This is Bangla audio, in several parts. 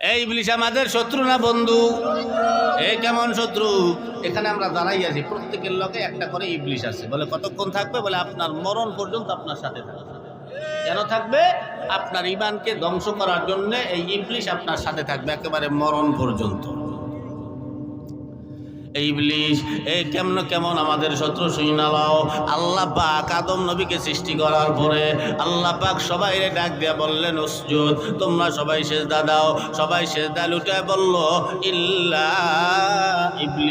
এই ইবলিশ আমাদের শত্রু না বন্ধু? এই কেমন শত্রু? এখানে আমরা দাঁড়াই আছি, প্রত্যেকের লোকে একটা করে ইবলিশ আছে। বলে কতক্ষণ থাকবে? বলে আপনার মরণ পর্যন্ত আপনার সাথে থাকবে। কেন থাকবে? আপনার ইমানকে ধ্বংস করার জন্য এই ইবলিশ আপনার সাথে থাকবে, একেবারে মরণ পর্যন্ত। ইবলিশ, এ কেমন কেমন আমাদের শত্রু শুনালাও আল্লাহ পাক আদম নবীকে সৃষ্টি করার পরে আল্লাহ পাক সবাই ডাক দিয়া বললেন, উসজুদ, তোমরা সবাই সেজদা দাও। সবাই সেজদা লুটায় বলল, ইল্লা ইবলিশ।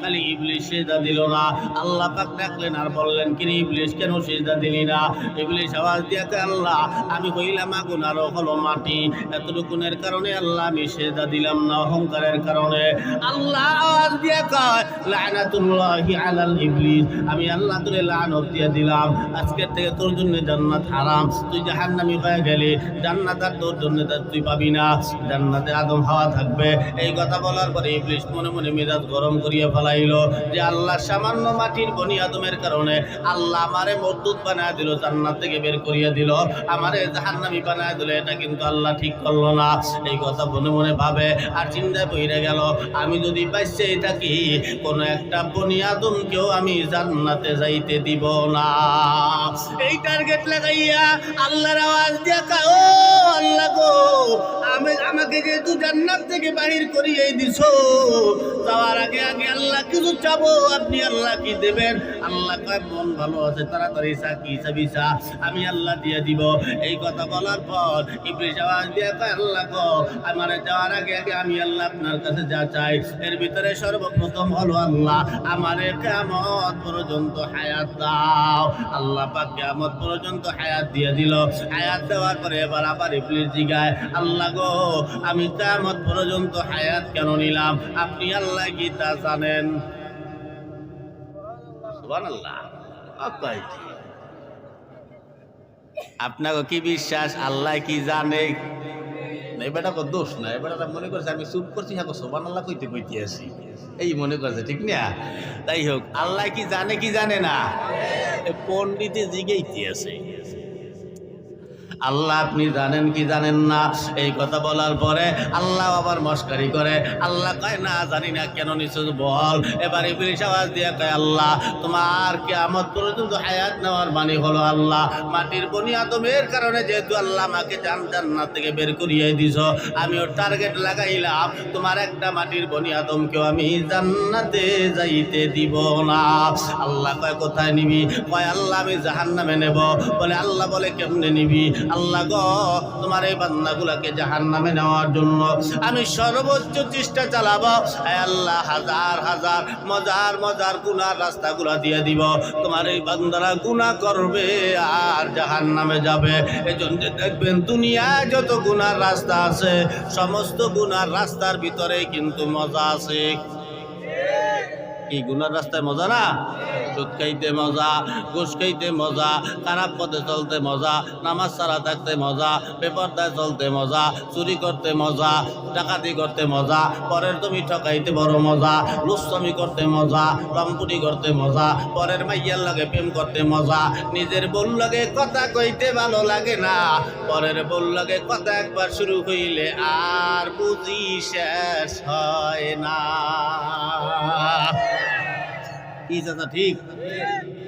খালি ইবলিশ সেজদা দিল না। আল্লাহ পাক ডাকলেন আর বললেন কিরে ইবলিশ, কেন সেজদা দিলি না? ইবলিশ আওয়াজ দিয়া আল্লাহ, আমি হইলাম আগুন আর হলো মাটি। এতটুকুনের কারণে আল্লাহ আমি সেজদা দিলাম না, অহংকারের কারণে। আল্লাহ আওয়াজ কয়, লানাতুল্লাহি আলাল ইবলিস আমি আল্লাহ তোরে লানত দিয়ে দিলাম। আজকের থেকে তোর জন্য জান্নাত হারাম। তুই জাহান্নামী হয়ে গেলি। জান্নাত আর তোর জন্য তুই পাবি না। জান্নাতে আদম হাওয়া থাকবে। এই কথা বলার পরে ইবলিশ মনে মনে মেজাজ গরম করিয়া ফেলাইলো যে আল্লাহ সামান্য মাটির বনি আদমের কারণে আল্লাহ আমারে মরদুদ বানায় দিল, জান্নাত থেকে বের করিয়া দিল। আমারে জাহান্নামী বানায় দিল, এটা কিন্তু আল্লাহ ঠিক করল না। এই কথা মনে মনে ভাবে আর চিন্তায় পড়ে গেল। আমি যদি বাইসেই থাকি কোন একটা বনি আদমকেও আমি জান্নাতে যাইতে দিব না। এই টার্গেট লাগাইয়া আল্লাহর আওয়াজ দেখা ও আল্লাহ গো, আমি, আমাকে যেহেতু জান্নাত থেকে বাহির করিয়ে দিছো, যাওয়ার আগে আগে আল্লাহ কিছু চাবো, আপনি আল্লাহ কি দেবেন? আল্লাহ কয়, মন ভালো আছে, তাড়াতাড়ি চা, কি চাবি চা? আমি আল্লাহ দিয়ে দিব। এই কথা বলার পর আওয়াজ দিয়ে আল্লাহ গো, আমার যাওয়ার আগে আগে আমি আল্লাহ আপনার কাছে যা চাই, এর ভিতরে সর্বপ্রথম হলো আল্লাহ। কেমত পর্যন্ত হায়াত দাও। আল্লাহ পাক কেমত পর্যন্ত হায়াত দিয়ে দিল। হায়াত দেওয়ার পরে এবার আবার ইবলিশ জিগায়, আল্লাহ গো, আমি কেমত পর্যন্ত হায়াত কেন নিলাম? আপনি আল্লাহ কি তা জানেন? আপনাকে কি বিশ্বাস? আল্লাহ কি জানে? এবারটা কো দোষ মনে আমি চুপ হ্যাঁ আল্লাহ আছি এই মনে ঠিক না? হোক, আল্লাহ কি জানে কি জানে না? পণ্ডিতে জিগেইতে আছে। আল্লাহ আপনি জানেন কি জানেন না? এই কথা বলার পরে আল্লাহ আবার মস্কারি করে, আল্লাহ কয়, না, জানি না কেন নিশ্চয় বল। এবার ইবলিশ আওয়াজ দিয়ে কয়, আল্লাহ, তোমার কেয়ামত পর্যন্ত হায়াত নেওয়ার মানে হলো আল্লাহ। মাটির বনি আদমের কারণে যেহেতু আল্লাহ আমাকে জান, জান্নাত থেকে বের করিয়ে দিছ আমি ওর টার্গেট লাগাইলাম। তোমার একটা মাটির বনি আদমকেও আমি জান্নাতে যাইতে দিব না। আল্লাহ কয়, কোথায় নিবি? কয়, আল্লাহ, আমি জাহান্নামে নেব। বলে, আল্লাহ বলে, কেমনে নিবি? আল্লাহ গো, তোমার এই বান্দাগুলাকে জাহান্নামে নেওয়ার জন্য আমি সর্বোচ্চ চেষ্টা চালাবো। আল্লাহ, হাজার হাজার, মজার মজার গুনার রাস্তাগুলা দিয়ে দিব। তোমার এই বান্দারা গুনাহ করবে আর জাহান্নামে যাবে। এজন্য দেখবেন দুনিয়ায় যত গুনার রাস্তা আছে, সমস্ত গুনার রাস্তার ভিতরে কিন্তু মজা আছে। কি গুনার রাস্তায় মজা না? সুদ খাইতে মজা, ঘুষ খাইতে মজা, খারাপ পথে চলতে মজা, নামাজ সারা থাকতে মজা, বেপরদায় চলতে মজা, চুরি করতে মজা, ডাকাতি করতে মজা, পরের তুমি ঠকাইতে বড় মজা লুස්සমি করতে মজা রংপুটি করতে মজা, পরের মাইয়ার লাগে প্রেম করতে মজা, নিজের বল লাগে কথা কইতে ভালো লাগে না, পরের বল লাগে কথা একবার শুরু হইলে আর বুঝি শেষ হয় না। কি চাচা, ঠিক?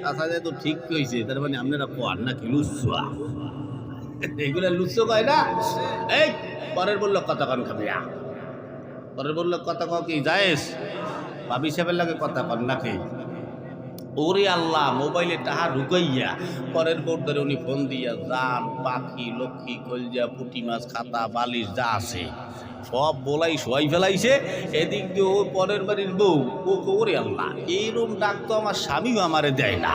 চাচা তো ঠিক কইছে, তার মানে আপনারা কোয়ার না কি লুচ্ছুয়া এগুলো লুচ্ছ কয় না? এই, পরের বলল কথা কন খাবি পরের বলল কথা কও কি যাইস ভাবি সাহেবের লাগে কথা কন নাকি? ওরে আল্লাহ, মোবাইলে টাহা ঢুকাইয়া, পরের বোর্ড ধরে উনি ফোন দিয়া, জান, পাখি, লক্ষ্মী, কলজা, পুটি মাছ, খাতা, বালিশ, যা আছে। সব বলাই সবাই ফেলাইছে। এদিক দিয়ে ওর পরের বাড়ির বউ। ও ওরে আল্লাহ এইরকম ডাক তো আমার স্বামীও আমারে দেয় না।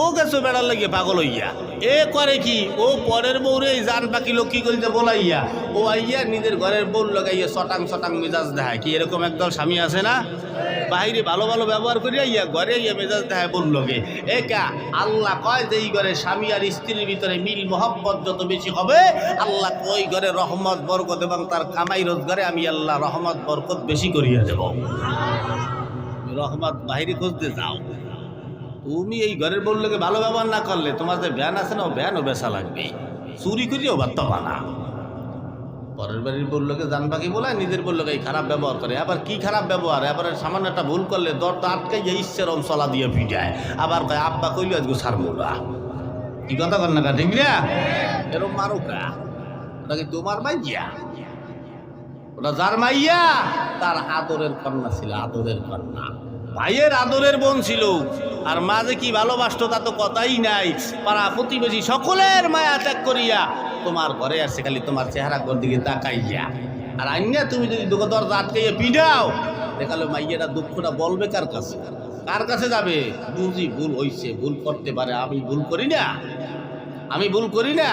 ও গেছো বেড়ার লাগিয়ে পাগল হইয়া। এ করে কি? ও পরের বউরে জান পাখি লক্ষ্মী কলজা বলাইয়া, ও আইয়া নিজের ঘরের বউ লাগাইয়া সটাং সটাং মেজাজ দেখায়। কি এরকম একদল স্বামী আছে না? বাইরে ভালো ভালো ব্যবহার করিয়া ইয়া ঘরে ইয়া মেজাজ দেখায় বলল গে একা আল্লাহ কয় যে এই ঘরে স্বামী আর স্ত্রীর ভিতরে মিল, মহব্বত যত বেশি হবে, আল্লাহ ওই ঘরে রহমত, বরকত এবং তার কামাই রোজগারে আমি আল্লাহ রহমত, বরকত বেশি করিয়া দেব। রহমত বাহিরে খুঁজতে যাও। তুমি এই ঘরের বললোকে ভালো ব্যবহার না করলে তোমার যে ভ্যান আছে না, ও ভ্যানও বেসা লাগবে। চুরি করিও বার্তা না পরের বাড়ির বললোকে জান পাখি বলে নিজের বললোকে খারাপ ব্যবহার করে। আবার কি খারাপ ব্যবহার? এবার সামান্য একটা ভুল করলে দরটা আটকে যে ইচ্ছেরম চলা দিয়ে পিটায় আবার কয়, আব্বা কইলে আজকে সারমোরা কি কথা কর না ঠিক না? এরম মারুকা ওটা কি তোমার মাইয়া? ওটা যার মাইয়া? তার আদরের কন্যা ছিল, আদরের কন্যা। ভাইয়ের আদরের বোন ছিল। আর মাঝে কি ভালোবাসতো তা তো কথাই নাই। পাড়া প্রতিবেশী সকলের মায়া ত্যাগ করিয়া তোমার ঘরে আসছে খালি তোমার চেহারা ঘর দিকে তাকাইয়া। আর আইনা তুমি যদি দুঃখ দরজা আটকাইয়া পিডাও দেখাল মাইয়েরা দুঃখটা বলবে কার কাছে? কার কাছে যাবে? বুঝি ভুল হইছে, ভুল করতে পারে। আমি ভুল করি না। আমি ভুল করি না।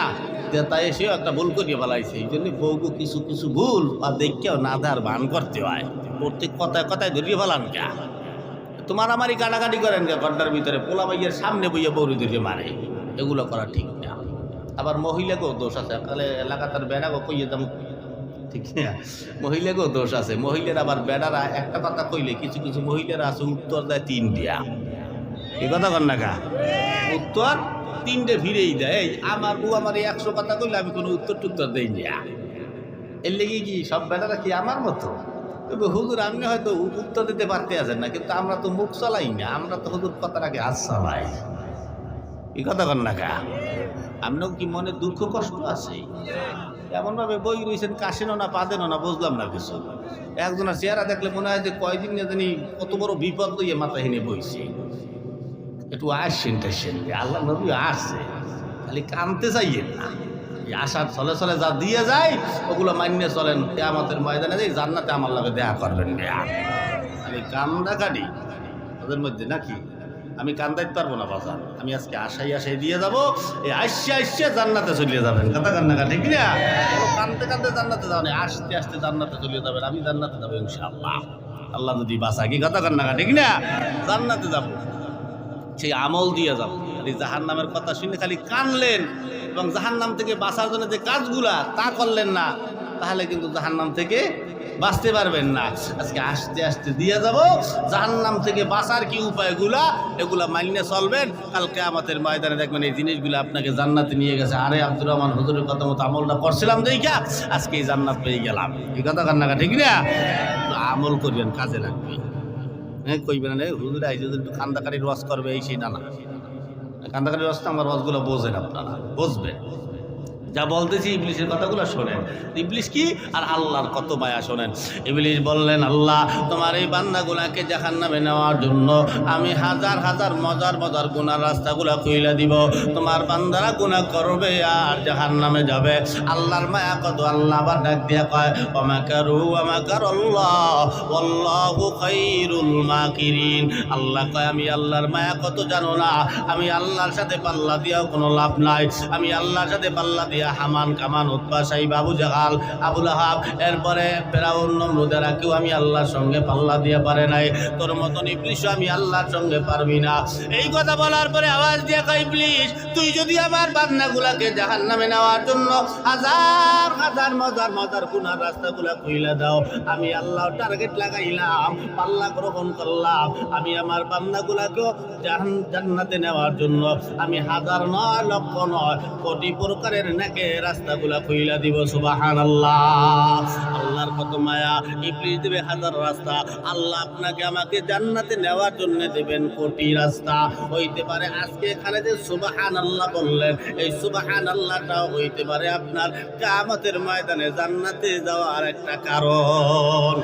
তাই এসেও একটা ভুল করিয়ে ফেলাইছে। এই জন্য বউকে কিছু কিছু ভুল আর দেখেও না ধার বান করতে হয়। প্রত্যেক কথায় কথায় ধরিয়ে ফেলান কে? তোমার আমারই কাটাকাটি করেন কে ঘণ্টার ভিতরে? পোলা বাইয়ের সামনে বইয়ে বৌরি ধরিয়ে মারে। এগুলো করা ঠিক না। আবার মহিলাকেও দোষ আছে। তাহলে এলাকাতার বেড়াগো কইয়ে দাম ঠিক না? মহিলাকেও দোষ আছে। মহিলার আবার বেড়ারা একটা কথা কইলে কিছু কিছু মহিলারা আছে, উত্তর দেয় তিন দিয়া এই কথা কর না উত্তর তিনটে ফিরেই দেয়। আমার বউ আমার এই একশো কথা কইলে আমি কোনো উত্তর টুত্তর দেই না। এর লেগে কি সব বেটারা কি আমার মতো? তবে হুজুর, আপনি হয়তো উত্তর দিতে পারতে আছেন না, কিন্তু আমরা তো মুখ চালাই না, আমরা তো হুজুর কথাটাকে হাত চালাই। এই কথা কর না কা আপনার কি মনে দুঃখ, কষ্ট আছে? এমনভাবে বই রয়েছেন কাশেনও না পাদেনও না, বুঝলাম না কিছু। একজনের চেহারা দেখলে মনে হয় যে কয়দিন না জানি কত বড় বিপদ লইয়ে মাথা হেনে বইছে। একটু আসছেন টাসছেন আল্লাহ নবী আসছে, খালি কানতে চাইয়েন না। এই আশার চলে চলে যা দিয়ে যায়, ওগুলো মান্য চলেন। আমাদের ময়দানে যাই জান্নাতে আমার লাগে দেখা করবেন দেয়া খালি কান্দা কাটি ওদের মধ্যে নাকি? আমি কান্দাইতে পারব না বাজার আমি আজকে আশাই আশাই দিয়ে যাব, এই আসছে আসছে জান্নাতে চলিয়ে যাবেন। কথা কান্না কাটি, ঠিক না? ও কানতে জান্নাতে যাও না, আসতে আসতে জান্নাতে চলিয়ে যাবেন। আমি জান্নাতে যাব ইনশাআল্লাহ। আল্লাহ যদি বাসা কি কথা কান্না কাটি, ঠিক না? জান্নাতে যাব। সেই আমল দিয়ে যাব। জাহান নামের কথা শুনে খালি কানলেন। এবং জাহান নাম থেকে বাঁচার জন্য যে কাজগুলা তা করলেন না, তাহলে কিন্তু জাহান নাম থেকে বাঁচতে পারবেন না। আজকে আস্তে আস্তে দিয়ে যাব জাহান নাম থেকে বাঁচার কি উপায়গুলা, এগুলা মানিয়ে চলবেন। কালকে আমাদের ময়দানে দেখবেন এই জিনিসগুলো আপনাকে জান্নাতে নিয়ে গেছে। আরে আব্দুর রহমান, হুজুরের কথা মতো আমলটা করছিলাম দেখা আজকে এই জান্নাত পেয়ে গেলাম। এই কথা কান্নাকা ঠিক না? আমল করবেন, কাজে লাগবে। হ্যাঁ কইবেন হুজুর আইসে একটু কান্দাকারি রস করবে, এই সেই না না রাস্তা আমার রসগুলো বোঝেন আপনারা বুঝবেন। যা বলতেছি ইবলিশের কথাগুলো শোনেন। ইবলিশ কি? আর আল্লাহর কত মায়া শোনেন। ইবলিশ বললেন, আল্লাহ, তোমার এই বান্দাগুলাকে জাহান নামে নেওয়ার জন্য আমি হাজার হাজার, মজার মজার গুনার রাস্তাগুলো খুইলা দিব। তোমার বান্দারা গুনাহ করবে আর জাহান নামে যাবে। আল্লাহর মায়া কত? আল্লাহ আবার ডাক দিয়া কয় অমাকারু আমাকার আল্লাহ আল্লাহু খাইরুল মাকিরিন। আল্লাহ কয়, আমি আল্লাহর মায়া কত জানো না? আমি আল্লাহর সাথে পাল্লা দিয়াও কোনো লাভ নাই। আমি আল্লাহর সাথে পাল্লা দিয়া হামান কামান উৎপা সাহিব আবু জাহাল আবুল আহাব এরপরে ফেরাউন নমরুদেরা কেউ আমি আল্লাহর সঙ্গে পাল্লা দিয়ে পারে নাই। তোর মতন ইবলিশ আমি আল্লাহর সঙ্গে পারবি না। এই কথা বলার পরে আওয়াজ দিয়ে কয়, ইবলিশ, তুই যদি আমার বান্নাগুলাকে জাহান নামে নেওয়ার জন্য হাজার হাজার, মজার মজার গুনার রাস্তাগুলা খুইলা দাও, আমি আল্লাহ টার্গেট লাগাইলাম, পাল্লা গ্রহণ করলাম, আমি আমার বান্নাগুলাকেও জাহান, জান্নাতে নেওয়ার জন্য, আমি হাজার নয় লক্ষ নয় কোটি প্রকারের নাকে রাস্তাগুলা খুইলা দিব সুবাহান আল্লাহ আল্লাহর কত মায়া ইবলিশ দেবে হাজার রাস্তা। আল্লাহ আপনাকে আমাকে জান্নাতে নেওয়ার জন্য দেবেন কোটি রাস্তা। হইতে পারে আজকে এখানে যে সুবাহান আল্লাহ বললেন, এই সুবাহান আল্লাহটাও হইতে পারে আপনার কামতের ময়দানে জান্নাতে যাওয়ার একটা কারণ।